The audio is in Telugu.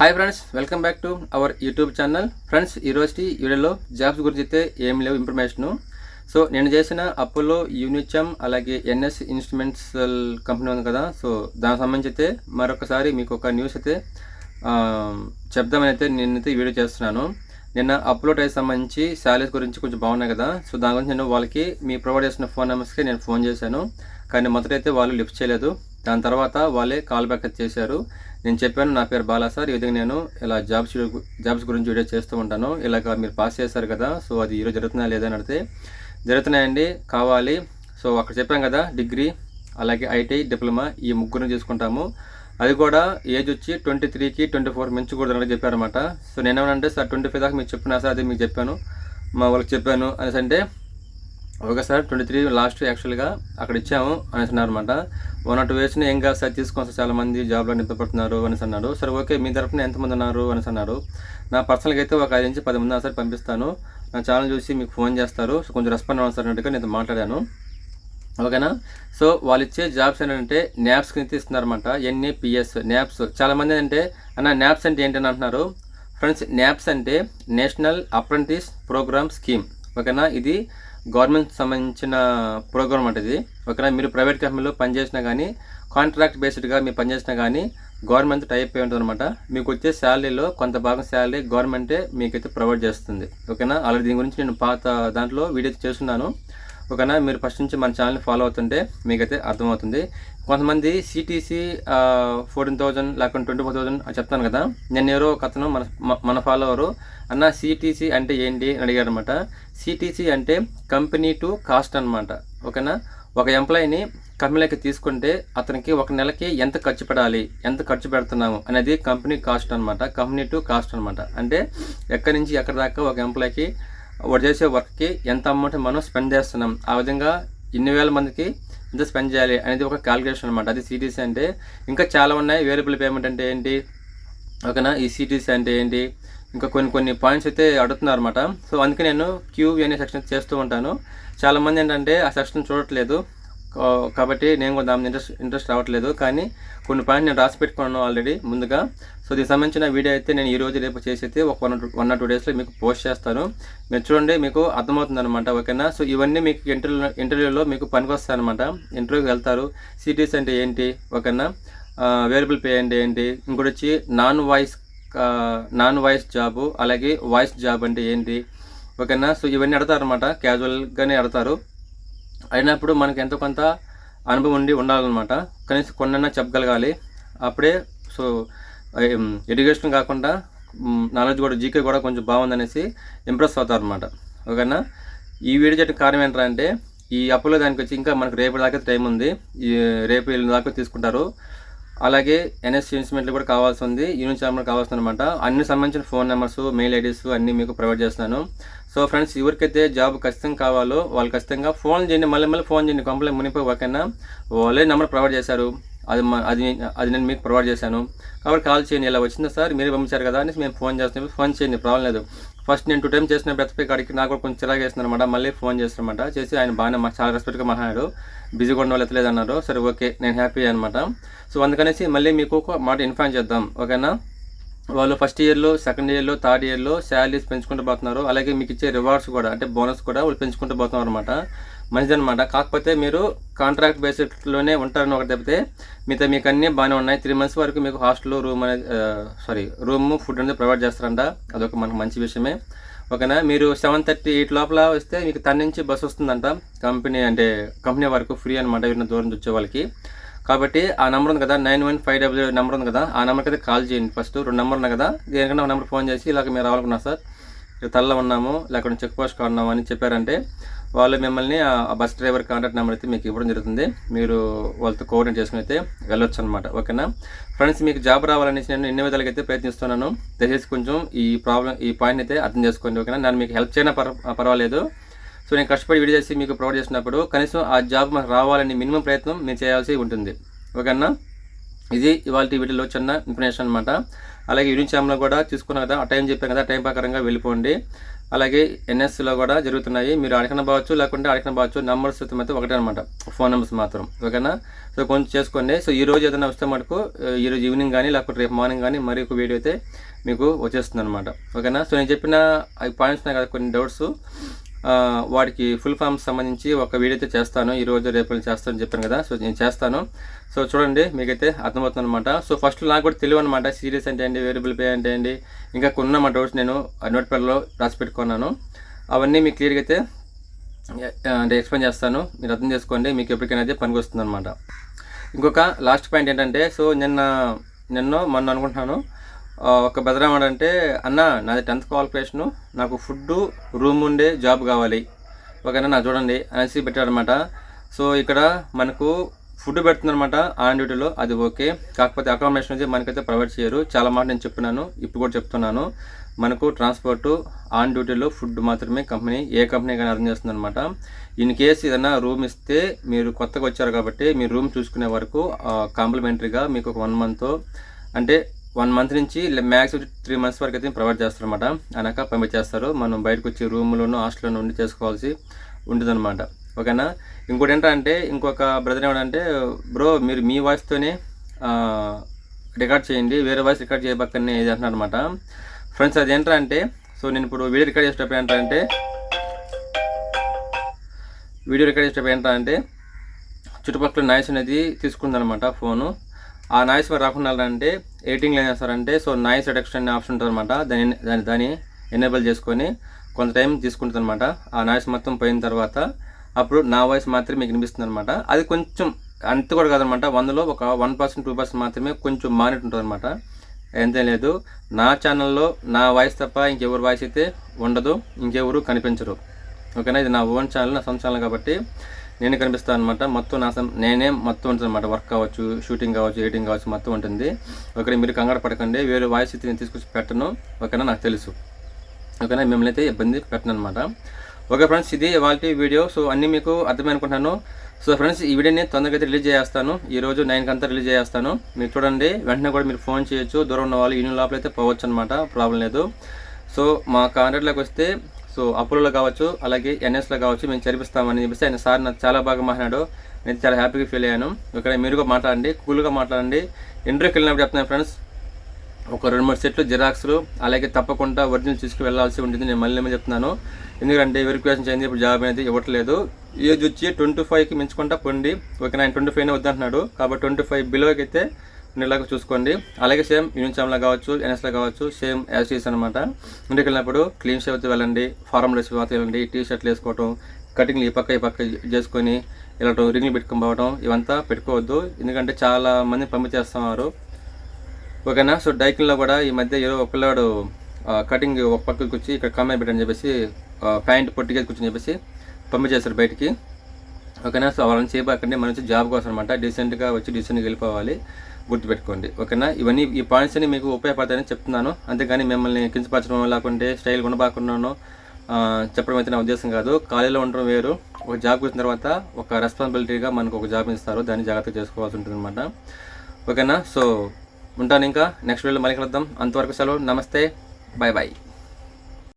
Hi friends welcome back to our YouTube channel friends ఈరోజు వీడియోలో జాబ్స్ గురించి అయితే ఏం లేవు ఇన్ఫర్మేషను సో నేను చేసిన అపోలో యూనిచమ్ అలాగే ఎన్ఎస్ ఇన్స్ట్రుమెంట్స్ కంపెనీ ఉంది కదా. సో దానికి సంబంధించి అయితే మరొకసారి మీకు ఒక న్యూస్ అయితే చెప్దామని అయితే నేనైతే వీడియో చేస్తున్నాను. నిన్న అప్లోడ్ అయితే సంబంధించి శాలరీస్ గురించి కొంచెం బాగున్నాయి కదా. సో దాని గురించి నేను వాళ్ళకి మీ ప్రొవైడ్ చేసిన ఫోన్ నెంబర్స్కి నేను ఫోన్ చేశాను. కానీ మొదట అయితే వాళ్ళు లిఫ్ట్ చేయలేదు. దాని తర్వాత వాళ్ళే కాల్ బ్యాక్ చేశారు. నేను చెప్పాను నా పేరు బాలా సార్. ఈ విధంగా నేను ఇలా జాబ్స్ జాబ్స్ గురించి వీడియో చేస్తూ ఉంటాను. ఇలాగ మీరు పాస్ చేశారు కదా సో అది ఈరోజు జరుగుతుందా లేదని అని అడిగితే జరుగుతున్నాయండి కావాలి. సో అక్కడ చెప్పాం కదా డిగ్రీ అలాగే ఐటీ డిప్లొమా ఈ ముగ్గురు తీసుకుంటాము అది కూడా ఏజ్ వచ్చి ట్వంటీ త్రీకి ట్వంటీ ఫోర్ మించకూడదు అని చెప్పారన్నమాట. సో నేను సార్ ట్వంటీ ఫైవ్ దాకా మీకు చెప్పినా సార్ అది మీకు చెప్పాను. మా వాళ్ళకి చెప్పాను అనేసి అంటే okay sir twenty three last యాక్చువల్గా అక్కడ ఇచ్చాము అనేసి అన్నారన్నమాట వన్ అటు వేసిన ఏం కాదు సార్ తీసుకోండి సార్ చాలా మంది జాబ్లో నింపబడుతున్నారు అనేసి అన్నారు సరే ఓకే మీ తరఫున ఎంతమంది ఉన్నారు అనేసి అన్నారు నా పర్సనల్గా అయితే ఒక ఐదు నుంచి పది మంది సార్ పంపిస్తాను. నా ఛానల్ చూసి మీకు ఫోన్ చేస్తారు. సో కొంచెం రెస్పాండ్ అవ్వాలి సార్ అన్నట్టుగా నేను మాట్లాడాను. ఓకేనా? సో వాళ్ళు ఇచ్చే జాబ్స్ ఏంటంటే న్యాప్స్ కింద ఇస్తున్నారన్నమాట ఎన్ఏపిఎస్ న్యాప్స్. చాలామంది అంటే అన్న న్యాప్స్ అంటే ఏంటని అంటున్నారు. ఫ్రెండ్స్ న్యాప్స్ అంటే నేషనల్ అప్రెంటిస్ ప్రోగ్రామ్ స్కీమ్. ఓకేనా? ఇది గవర్నమెంట్ సంబంధించిన ప్రోగ్రామ్ అంటే ఇది. ఓకేనా మీరు ప్రైవేట్ కంపెనీలో పనిచేసినా కానీ కాంట్రాక్ట్ బేస్డ్గా మీరు పనిచేసినా కానీ గవర్నమెంట్ టైప్ అయి ఉంటుంది అనమాట మీకు వచ్చే శాలరీలో కొంత భాగం శాలరీ గవర్నమెంటే మీకైతే ప్రొవైడ్ చేస్తుంది. ఓకేనా? ఆల్రెడీ దీని గురించి నేను పాత దాంట్లో వీడియో చేస్తున్నాను. ఓకేనా? మీరు ఫస్ట్ నుంచి మన ఛానల్ని ఫాలో అవుతుంటే మీకైతే అర్థమవుతుంది. కొంతమంది సిటీసీ ఫోర్టీన్ థౌజండ్ లేకుంటే ట్వంటీ ఫోర్ థౌజండ్ చెప్తాను కదా. నేను ఎవరో ఒక అతను మన మన ఫాలోవరు అన్న సిటీసీ అంటే ఏంటి అని అడిగారు అనమాట సిటీసీ అంటే కంపెనీ టు కాస్ట్ అనమాట ఓకేనా? ఒక ఎంప్లాయీని కంపెనీలోకి తీసుకుంటే అతనికి ఒక నెలకి ఎంత ఖర్చు పెడాలి ఎంత ఖర్చు పెడుతున్నాము అనేది కంపెనీ కాస్ట్ అనమాట కంపెనీ టు కాస్ట్ అనమాట అంటే ఎక్కడి నుంచి ఎక్కడి దాకా ఒక ఎంప్లాయీకి వాడు చేసే వర్క్కి ఎంత అమౌంట్ మనం స్పెండ్ చేస్తున్నాం. ఆ విధంగా ఇన్ని వేల మందికి ఎంత స్పెండ్ చేయాలి అనేది ఒక క్యాలిక్యులేషన్ అనమాట అది సిటీసీ అంటే ఇంకా చాలా ఉన్నాయి. వేరియబుల్ పేమెంట్ అంటే ఏంటి? ఓకేనా? ఈ సిటీసీ అంటే ఏంటి? ఇంకా కొన్ని కొన్ని పాయింట్స్ అయితే అడుగుతున్నారు అనమాట సో అందుకే నేను క్యూ అనే సెక్షన్ చేస్తూ ఉంటాను. చాలామంది ఏంటంటే ఆ సెక్షన్ చూడట్లేదు. కాబట్టి నేను కూడా దాని ఇంట్రెస్ట్ ఇంట్రెస్ట్ రావట్లేదు. కానీ కొన్ని పాయింట్ నేను రాసి పెట్టుకున్నాను ఆల్రెడీ ముందుగా. సో దీనికి సంబంధించిన వీడియో అయితే నేను ఈ రోజు రేపు చేసి అయితే ఒక వన్ వన్ ఆర్ టూ డేస్లో మీకు పోస్ట్ చేస్తాను. మీరు చూడండి మీకు అర్థమవుతుంది అనమాట ఓకేనా సో ఇవన్నీ మీకు ఇంటర్వ్యూ ఇంటర్వ్యూలో మీకు పనికొస్తాయి అనమాట ఇంటర్వ్యూకి వెళ్తారు. సిటీస్ అంటే ఏంటి ఓకేనా వేరియబుల్ పే అంటే ఏంటి? ఇంకోటి వచ్చి non voice non voice job అలాగే వాయిస్ జాబ్ అంటే ఏంటి? ఓకేనా సో ఇవన్నీ అడతారు అనమాట క్యాజువల్గానే అడతారు అయినప్పుడు మనకు ఎంతో కొంత అనుభవం ఉండి ఉండాలన్నమాట. కనీసం కొన్నైనా చెప్పగలగాలి. అప్పుడే సో ఎడ్యుకేషన్ కాకుండా నాలెడ్జ్ కూడా జీకే కూడా కొంచెం బాగుందనేసి ఇంప్రెస్ అవుతారు అనమాట ఓకేనా? ఈ వీడియో చేయడం కారణం ఏంటంటే ఈ అప్పులో దానికి వచ్చి ఇంకా మనకు రేపు దాకా టైం ఉంది. ఈ రేపు వెళ్ళిన దాకా తీసుకుంటారు. అలాగే ఎన్ఎస్ ఇన్స్ట్రుమెంట్లు కూడా కావాల్సి ఉంది. యూనిట్ చార్మర్ కావాల్సింది అనమాట అన్ని సంబంధించిన ఫోన్ నెంబర్స్ మెయిల్ ఐడీస్ అన్నీ మీకు ప్రొవైడ్ చేస్తున్నాను. సో ఫ్రెండ్స్ ఎవరికైతే జాబ్ ఖచ్చితంగా కావాలో వాళ్ళు ఖచ్చితంగా ఫోన్ చేయండి మళ్ళీ మళ్ళీ ఫోన్ చేయండి. కంప్లైంట్ మునిపోయి ఓకేనా వాళ్ళే నెంబర్ ప్రొవైడ్ చేశారు. అది అది అది నేను మీకు ప్రొవైడ్ చేశాను. కాబట్టి కాల్ చేయండి ఇలా వచ్చిందా సార్? మీరు పంపించారు కదా అని మేము ఫోన్ చేస్తున్నాం ఫోన్ చేయండి ప్రాబ్లం లేదు. ఫస్ట్ నేను టూ టైం చేసిన బెత్తపై కాడికి నాకు కూడా కొంచెం చిరాగా చేస్తున్నాను అనమాట మళ్ళీ ఫోన్ చేస్తానమాట చేసి ఆయన బాగానే మా చాలా రెస్పెక్ట్గా మాట్లాడాడు. బిజీగా ఉన్న వాళ్ళు ఎత్తలేదు అన్నారు సరే ఓకే నేను హ్యాపీ అనమాట. సో అందుకనేసి మళ్ళీ మీకు ఒక మాట ఇన్ఫార్మ్ చేద్దాం. ఓకేనా వాళ్ళు ఫస్ట్ ఇయర్లో సెకండ్ ఇయర్లో థర్డ్ ఇయర్లో శాలరీస్ పెంచుకుంటూ పోతున్నారు. అలాగే మీకు ఇచ్చే రివార్డ్స్ కూడా అంటే బోనస్ కూడా వాళ్ళు పెంచుకుంటూ పోతున్నారు అనమాట మంచిదన్నమాట కాకపోతే మీరు కాంట్రాక్ట్ బేసిస్లోనే ఉంటారని ఒకటి తప్పితే మిగతా మీకు అన్నీ బాగానే ఉన్నాయి. త్రీ మంత్స్ వరకు మీకు హాస్టల్ రూమ్ అనేది సారీ రూమ్ ఫుడ్ అనేది ప్రొవైడ్ చేస్తారంట. అదొక మనకు మంచి విషయమే. ఓకేనా? మీరు సెవెన్ థర్టీ ఎయిట్ లోపల వస్తే మీకు తన నుంచి బస్సు వస్తుందంట. కంపెనీ అంటే కంపెనీ వరకు ఫ్రీ అనమాట ఎవరైనా దూరం నుంచి వచ్చే వాళ్ళకి. కాబట్టి ఆ నెంబర్ ఉంది కదా nine one five double number ఉంది కదా ఆ నెంబర్కి అయితే కాల్ చేయండి ఫస్ట్ రెండు నెంబర్ ఉన్నాయి కదా దేనికన్నా ఒక నెంబర్ ఫోన్ చేసి ఇలాగ మీరు రావాలనుకున్నా సార్. ఇక్కడ తల్ల ఉన్నాము లేకుంటే చెక్ పోస్ట్ ఉన్నాము అని చెప్పారంటే వాళ్ళు మిమ్మల్ని ఆ బస్ డ్రైవర్ కాంటాక్ట్ నెంబర్ అయితే మీకు ఇవ్వడం జరుగుతుంది. మీరు వాళ్ళతో కోఆర్డినేట్ చేసుకుని అయితే వెళ్ళొచ్చు అనమాట ఓకేనా? ఫ్రెండ్స్ మీకు జాబ్ రావాలనేసి నేను ఎన్ని విధాలుగా అయితే ప్రయత్నిస్తున్నాను. దయచేసి కొంచెం ఈ ప్రాబ్లం ఈ పాయింట్ అయితే అర్థం చేసుకోండి ఓకేనా? నేను మీకు హెల్ప్ చేయనా పర్వాలేదు. సో నేను కష్టపడి వీడియో చేసి మీకు ప్రొవైడ్ చేసినప్పుడు కనీసం ఆ జాబ్ మాకు రావాలని మినిమం ప్రయత్నం మీరు చేయాల్సి ఉంటుంది. ఓకేనా? ఇది ఇవాళ వీటిలో చిన్న ఇన్ఫర్మేషన్ అనమాట అలాగే యూనిచామ్లో కూడా తీసుకున్నా కదా ఆ టైం చెప్పాను కదా టైం ప్రకారంగా వెళ్ళిపోండి. అలాగే ఎన్ఎస్లో కూడా జరుగుతున్నాయి. మీరు అడగన పోవచ్చు లేకుంటే అడగన పోవచ్చు నెంబర్స్ అయితే ఒకటే అనమాట ఫోన్ నెంబర్స్ మాత్రం. ఓకేనా? సో కొంచెం చేసుకోండి. సో ఈ రోజు ఏదైనా వస్తే మటుకు ఈ రోజు ఈవినింగ్ కానీ లేకపోతే రేపు మార్నింగ్ కానీ మరి ఒక వీడియో అయితే మీకు వచ్చేస్తుంది అనమాట ఓకేనా? సో నేను చెప్పిన పాయింట్స్ కదా కొన్ని డౌట్స్ వాటికి ఫుల్ ఫామ్స్ సంబంధించి ఒక వీడియో అయితే చేస్తాను. ఈరోజు రేపు చేస్తాను చెప్పాను కదా. సో నేను చేస్తాను. సో చూడండి మీకైతే అర్థమవుతుంది అనమాట సో ఫస్ట్ నాకు కూడా తెలియదు అనమాట సీరియస్ అంటే ఏంటి వేరియబుల్ పే అంటే ఏంటి. ఇంకా కొన్ని మా డౌట్స్ నేను నోట్ ప్యాడ్లో రాసి పెట్టుకున్నాను. అవన్నీ మీకు క్లియర్గా అయితే అంటే ఎక్స్ప్లెయిన్ చేస్తాను. మీరు అర్థం చేసుకోండి మీకు ఎప్పటికైనా అయితే పనికి వస్తుంది అనమాట ఇంకొక లాస్ట్ పాయింట్ ఏంటంటే సో నిన్న నిన్న మొన్న అనుకుంటున్నాను. ఒక బెదరామాడు అంటే అన్న నాది టెన్త్ క్వాలిఫికేషను నాకు ఫుడ్ రూమ్ ఉండే జాబ్ కావాలి. ఓకేనా నా చూడండి అనేసి పెట్టాడనమాట. సో ఇక్కడ మనకు ఫుడ్ పెడుతుందన్నమాట ఆన్ డ్యూటీలో అది ఓకే. కాకపోతే అకామిడేషన్ అయితే మనకైతే ప్రొవైడ్ చేయరు. చాలా మాట నేను చెప్తున్నాను ఇప్పుడు కూడా చెప్తున్నాను. మనకు ట్రాన్స్పోర్ట్ ఆన్ డ్యూటీలో ఫుడ్ మాత్రమే కంపెనీ ఏ కంపెనీ కానీ అర్థం చేస్తుంది అనమాట ఇన్ కేసు ఏదైనా రూమ్ ఇస్తే మీరు కొత్తగా వచ్చారు కాబట్టి మీరు రూమ్ చూసుకునే వరకు కాంప్లిమెంటరీగా మీకు ఒక వన్ మంత్ అంటే వన్ మంత్ నుంచి మ్యాక్స్ త్రీ మంత్స్ వరకు అయితే ప్రొవైడ్ చేస్తారన్నమాట. అనక పంపించేస్తారు మనం బయటకు వచ్చి రూమ్లోనూ హాస్టల్లోనూ ఉండి చేసుకోవాల్సి ఉంటుందన్నమాట ఓకేనా? ఇంకోటి ఏంటంటే ఇంకొక బ్రదర్ ఏమంటే బ్రో మీరు మీ వాయిస్తోనే రికార్డ్ చేయండి. వేరే వాయిస్ రికార్డ్ చేయబక్కనే ఇది అంటున్నారు అనమాట ఫ్రెండ్స్ అది ఏంటంటే సో నేను ఇప్పుడు వీడియో రికార్డ్ చేసేటప్పుడు ఏంటంటే వీడియో రికార్డ్ చేసేటప్పుడు ఏంటంటే చుట్టుపక్కల నాయిస్ అనేది తీసుకుందనమాట ఫోను. ఆ నాయిస్ మరి రాకుండా అంటే ఎయిటింగ్ ఏం చేస్తారంటే సో నాయిస్ రిడక్షన్ అనే ఆప్షన్ ఉంటుంది అనమాట దాని దాని దాన్ని ఎనేబుల్ చేసుకొని కొంత టైం తీసుకుంటుంది అనమాట ఆ నాయిస్ మొత్తం పోయిన తర్వాత అప్పుడు నా వాయిస్ మాత్రమే మీకు వినిపిస్తుంది అనమాట అది కొంచెం అంత కూడా కాదనమాట వందలో ఒక వన్ పర్సెంట్ టూ పర్సెంట్ మాత్రమే కొంచెం మానిట్ ఉంటుంది అనమాట ఎంతే లేదు. నా ఛానల్లో నా వాయిస్ తప్ప ఇంకెవరు వాయిస్ అయితే ఉండదు ఇంకెవరు కనిపించరు. ఓకేనా? ఇది నా ఓన్ ఛానల్ నా సొంత ఛానల్ కాబట్టి నేను కనిపిస్తాను అనమాట మొత్తం నా నేనే మొత్తం ఉంటుంది అనమాట వర్క్ కావచ్చు షూటింగ్ కావచ్చు ఎడిటింగ్ కావచ్చు మొత్తం ఉంటుంది. ఒకరి మీరు కంగారు పడకండి. వేరే వాయిస్ అయితే నేను తీసుకొచ్చి పెట్టను. ఓకేనా? నాకు తెలుసు. ఓకేనా? మిమ్మల్ని అయితే ఇబ్బంది పెట్టను అనమాట ఓకే ఫ్రెండ్స్ ఇది వాళ్ళ వీడియో. సో అన్నీ మీకు అర్థమే అనుకుంటున్నాను. సో ఫ్రెండ్స్ ఈ వీడియోని తొందరగా అయితే రిలీజ్ చేస్తాను. ఈ రోజు నైన్కి అంతా రిలీజ్ చేస్తాను. మీరు చూడండి. వెంటనే కూడా మీరు ఫోన్ చేయొచ్చు. దూరం ఉన్న వాళ్ళు యూనియన్ లోపల అయితే పోవచ్చు అనమాట ప్రాబ్లం లేదు. సో మా కాంటాక్ట్లోకి వస్తే సో అపోలోలో కావచ్చు అలాగే ఎన్ఎస్లో కావచ్చు మేము చదివిస్తామని చెప్పేసి ఆయన సార్ నాకు చాలా బాగా మాట్లాడు నేను చాలా హ్యాపీగా ఫీల్ అయ్యాను. ఇక్కడ మీరుగా మాట్లాడండి కూల్గా మాట్లాడండి. ఇంటర్వ్యూకి వెళ్ళినప్పుడు చెప్తున్నాను ఫ్రెండ్స్ ఒక రెండు మూడు సెట్లు జిరాక్స్లు అలాగే తప్పకుండా ఒరిజినల్ తీసుకు వెళ్ళాల్సి ఉంటుంది. నేను మళ్ళీ ఏమో చెప్తున్నాను. ఎందుకంటే వెరిఫికేషన్ చేయండి ఇప్పుడు జాబ్ అనేది ఇవ్వట్లేదు. ఏజ్ వచ్చి ట్వంటీ ఫైవ్కి మించుకుంటా పొండి. ఓకే ఆయన ట్వంటీ ఫైవ్నే వద్దంటున్నాడు. కాబట్టి ట్వంటీ ఫైవ్ బిలోకి అయితే ఉండేలాగా చూసుకోండి. అలాగే సేమ్ యూనిచామ్లో కావచ్చు ఎన్ఎస్లో కావచ్చు సేమ్ యాసిటీస్ అనమాట ఇంటికి వెళ్ళినప్పుడు క్లీన్ షేప్ వెళ్ళండి ఫారం డ్రెస్ వెళ్ళండి టీ షర్ట్లు వేసుకోవటం కటింగ్లు ఈ పక్క ఈ పక్క చేసుకొని వెళ్ళటం రింగ్లు పెట్టుకొని పోవడం ఇవంతా పెట్టుకోవద్దు. ఎందుకంటే చాలా మంది పంపించేస్తున్నారు ఓకేనా? సో డైకింగ్లో కూడా ఈ మధ్య ఏదో ఒకళ్ళాడు కటింగ్ ఒక పక్కకి వచ్చి ఇక్కడ కమ్మాయి పెట్టని చెప్పేసి ప్యాంట్ పొట్టిగా కూర్చొని చెప్పేసి పంపించేస్తారు బయటికి. ఓకేనా? సో వాళ్ళని చేయబాకండి మన నుంచి జాబ్ కోసం అనమాట డీసెంట్గా వచ్చి డీసెంట్గా వెళ్ళిపోవాలి. గుర్తుపెట్టుకోండి. ఓకేనా? ఇవన్నీ ఈ పాయింట్స్ అన్ని మీకు ఉపయోగపడతాయని చెప్తున్నాను. అంతేగాని మిమ్మల్ని కించపరచడం లేకుంటే స్టైల్ ఉండబాకుండాను చెప్పడం అయితే నా ఉద్దేశం కాదు. ఖాళీలో ఉండడం వేరు. ఒక జాబ్ వచ్చిన తర్వాత ఒక రెస్పాన్సిబిలిటీగా మనకు ఒక జాబ్ ఇస్తారు. దాన్ని జాగ్రత్తగా చేసుకోవాల్సి ఉంటుంది అనమాట ఓకేనా? సో ఉంటాను ఇంకా. నెక్స్ట్ వీడియోలో మళ్ళీ కలుద్దాం. అంతవరకు సెలవు. నమస్తే. Bye bye